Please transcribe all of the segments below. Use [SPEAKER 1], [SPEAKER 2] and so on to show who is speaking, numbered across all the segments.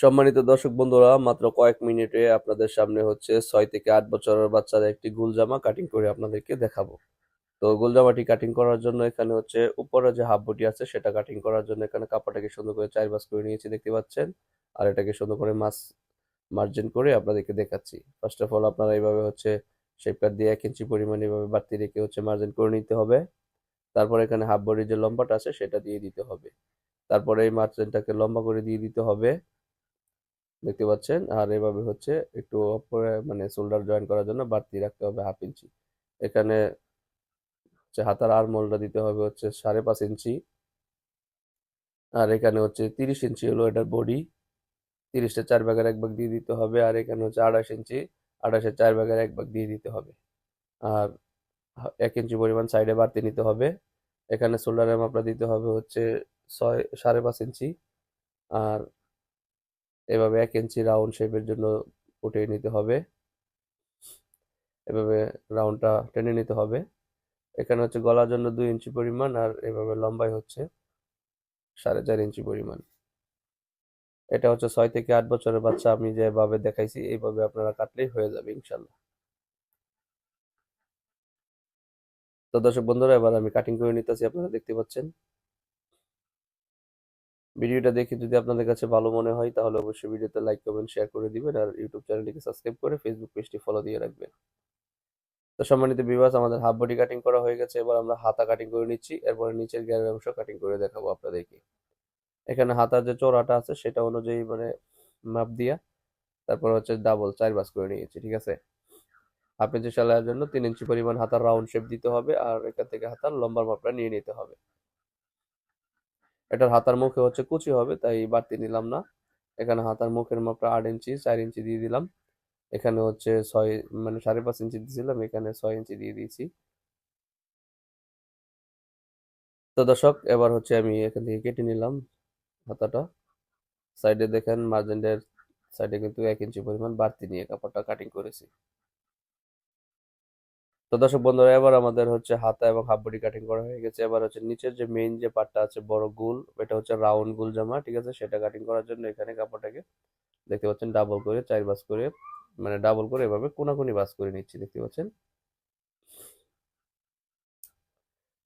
[SPEAKER 1] সম্মানিত দর্শক বন্ধুরা, মাত্র কয়েক মিনিটে আপনাদের সামনে হচ্ছে ছয় থেকে আট বছরের বাচ্চার একটি গুল জামা কাটিং করে আপনাদেরকে দেখাবো। তো গোল জামাটি কাটিং করার জন্য এখানে হচ্ছে উপরে যে হাফ বটি আছে, সেটা কাটিং করার জন্য এখানে কাপড়টাকে সুন্দর করে চার বাস করে নিয়েছি, দেখতে পাচ্ছেন? আর এটাকে সুন্দর করে মাছ মার্জিন করে আপনাদেরকে দেখাচ্ছি। ফার্স্ট অফ অল আপনারা এইভাবে হচ্ছে শেপ কাট দিয়ে এক ইঞ্চি পরিমাণ এইভাবে বাড়তি রেখে হচ্ছে মার্জিন করে নিতে হবে। তারপর এখানে হাফ বডির যে লম্বাটা আছে, সেটা দিয়ে দিতে হবে। তারপরে এই মার্জিনটাকে লম্বা করে দিয়ে দিতে হবে। দেখতে পাচ্ছেন। আর এভাবে হচ্ছে একটু উপরে মানে শোল্ডার জয়েন করার জন্য বাড়তি রাখতে হবে হাফ ইঞ্চি এখানে হচ্ছে হাতার আর আরমোলটা দিতে হবে হচ্ছে সাড়ে পাঁচ ইঞ্চি আর এখানে হচ্ছে তিরিশ ইঞ্চি হলো এটার বডি তিরিশটা চার ভাগের এক ভাগ দিয়ে দিতে হবে। আর এখানে হচ্ছে আঠাশ ইঞ্চি আঠাশের চার ভাগের এক ভাগ দিয়ে দিতে হবে। আর এক ইঞ্চি পরিমাণ সাইডে বাড়তি নিতে হবে। এখানে শোল্ডারের মাপটা দিতে হবে হচ্ছে ছয়, সাড়ে পাঁচ ইঞ্চি আর এভাবে এক ইঞ্চি রাউন্ড শেপের জন্য উঠিয়ে নিতে হবে। এভাবে রাউন্ডটা টেনে নিতে হবে। এখানে হচ্ছে গলার জন্য দুই ইঞ্চি পরিমাণ আর এভাবে লম্বাই হচ্ছে সাড়ে চার ইঞ্চি পরিমাণ। এটা হচ্ছে ছয় থেকে আট বছরের বাচ্চা, আমি যেভাবে দেখাইছি এইভাবে আপনারা কাটলেই হয়ে যাবে ইনশাল্লাহ তো দর্শক বন্ধুরা, এবার আমি কাটিং করে নিতেছি, আপনারা দেখতে পাচ্ছেন। ভিডিওটা দেখে যদি আপনাদের কাছে ভালো মনে হয়, তাহলে অবশ্যই ভিডিওতে লাইক কমেন্ট শেয়ার করে দিবেন আর ইউটিউব চ্যানেলটিকে সাবস্ক্রাইব করে ফেসবুক পেজটি ফলো দিয়ে রাখবেন। তো সম্মানিত বিবাস আমাদের হাফ বডি কাটিং করা হয়ে গেছে। এবার আমরা হাতা কাটিং করে নিচ্ছি। এরপরে নিচের গ্যারের অংশ কাটিং করে দেখাবো আপনাদেরকে। এখানে হাতার যে চোরাটা আছে, সেটা অনুযায়ী মানে মাপ দিয়া তারপর হচ্ছে ডাবল চার বাস করে নিয়েছি, ঠিক আছে? হাফ ইঞ্চি সেলাইয়ের জন্য তিন ইঞ্চি পরিমাণ হাতার রাউন্ড শেপ দিতে হবে আর এখান থেকে হাতার লম্বার মাপটা নিয়ে নিতে হবে। এটার হাতার মুখে হচ্ছে কুচি হবে, তাই বাড়তি নিলাম না। এখানে হাতার মুখের মাপটা আট ইঞ্চি, চার ইঞ্চি দিয়ে দিলাম। এখানে হচ্ছে ছয় মানে সাড়ে পাঁচ ইঞ্চি দিয়েছিলাম, এখানে ছয় ইঞ্চি দিয়ে দিয়েছি। তো দর্শক, এবার হচ্ছে আমি এখান থেকে কেটে নিলাম হাতাটা। সাইডে দেখেন মার্জেন্টের সাইডে কিন্তু এক ইঞ্চি পরিমাণ বাড়তি নিয়ে কাপড়টা কাটিং করেছি। তো দর্শক বন্ধুরা, এবার আমাদের হচ্ছে হাতা এবং হাফ বডি কাটিং করা হয়ে গেছে। এবার হচ্ছে নিচের যে মেইন যে পার্টটা আছে, বড় গুল, এটা হচ্ছে রাউন্ড গুল জামা, ঠিক আছে? সেটা কাটিং করার জন্য এখানে কাপড়টাকে দেখতে পাচ্ছেন ডাবল করে, চার বাস করে মানে ডাবল করে এভাবে কোনাকুনি বাস করে নিচ্ছি, দেখতে পাচ্ছেন?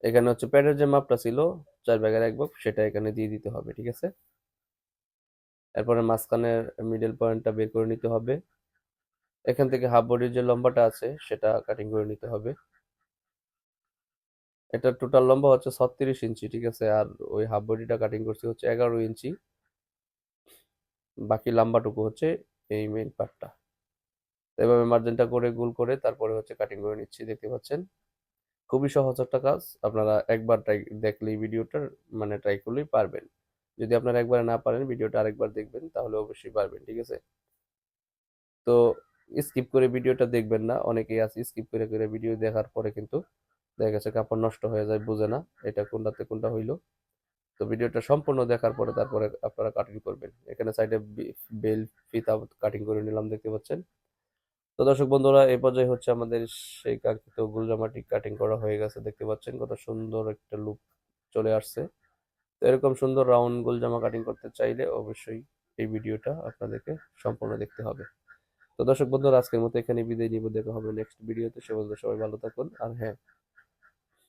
[SPEAKER 1] এখানে হচ্ছে প্যাডের যে মাপটা ছিল, চার ব্যাগের এক ভাগ, সেটা এখানে দিয়ে দিতে হবে, ঠিক আছে? এরপরে মাঝখানের মিডল পয়েন্টটা বের করে নিতে হবে। এখান থেকে হাফ বডির যে লম্বাটা আছে, সেটা কাটিং করে নিতে হবে। এটা টোটাল লম্বা হচ্ছে ছত্রিশ ইঞ্চি, ঠিক আছে? আর ওই হাফ বডিটা কাটিং করছি হচ্ছে এগারো ইঞ্চি। বাকি লম্বাটুকু হচ্ছে এই মেইন পার্টটা এভাবে মার্জিনটা করে, গোল করে তারপরে হচ্ছে কাটিং করে নিচ্ছি, দেখতে পাচ্ছেন? খুবই সহজ একটা কাজ। আপনারা একবার ট্রাই দেখলেই ভিডিওটা মানে ট্রাই করলেই পারবেন। যদি আপনারা একবার না পারেন, ভিডিওটা আরেকবার দেখবেন, তাহলে অবশ্যই পারবেন, ঠিক আছে? তো স্কিপ করে ভিডিওটা দেখবেন না। অনেকেই আছে স্কিপ করে করে ভিডিও দেখার পরে কিন্তু দেখা গেছে কাপড় নষ্ট হয়ে যায়, বুঝে না এটা কোনটাতে কোনটা হইল। তো ভিডিওটা সম্পূর্ণ দেখার পরে তারপরে আপনারা কাটিং করবেন। এখানে সাইডে বেল, ফিতা কাটিং করে নিলাম, দেখতে পাচ্ছেন। তো দর্শক বন্ধুরা এই পর্যায়ে হচ্ছে আমাদের সেই কাঙ্ক্ষিত গুলজামাটি কাটিং করা হয়ে গেছে, দেখতে পাচ্ছেন কত সুন্দর একটা লুক চলে আসছে। তো এরকম সুন্দর রাউন্ড গুলজামা কাটিং করতে চাইলে অবশ্যই এই ভিডিওটা আপনাদেরকে সম্পূর্ণ দেখতে হবে। তো দর্শক বন্ধুরা, আজকের মতো এখানে বিদায় নিব, দেখা হবে নেক্সট ভিডিওতে সে বন্ধু সবাই ভালো থাকুন। আর হ্যাঁ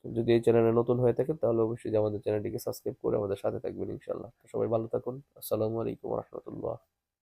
[SPEAKER 1] যদি এই চ্যানেলে নতুন হয়ে থাকেন, তাহলে অবশ্যই আমাদের চ্যানেলটিকে সাবস্ক্রাইব করে আমাদের সাথে থাকবেন ইনশাল্লাহ সবাই ভালো থাকুন। আসসালামু আলাইকুম রহমতুল্লাহ।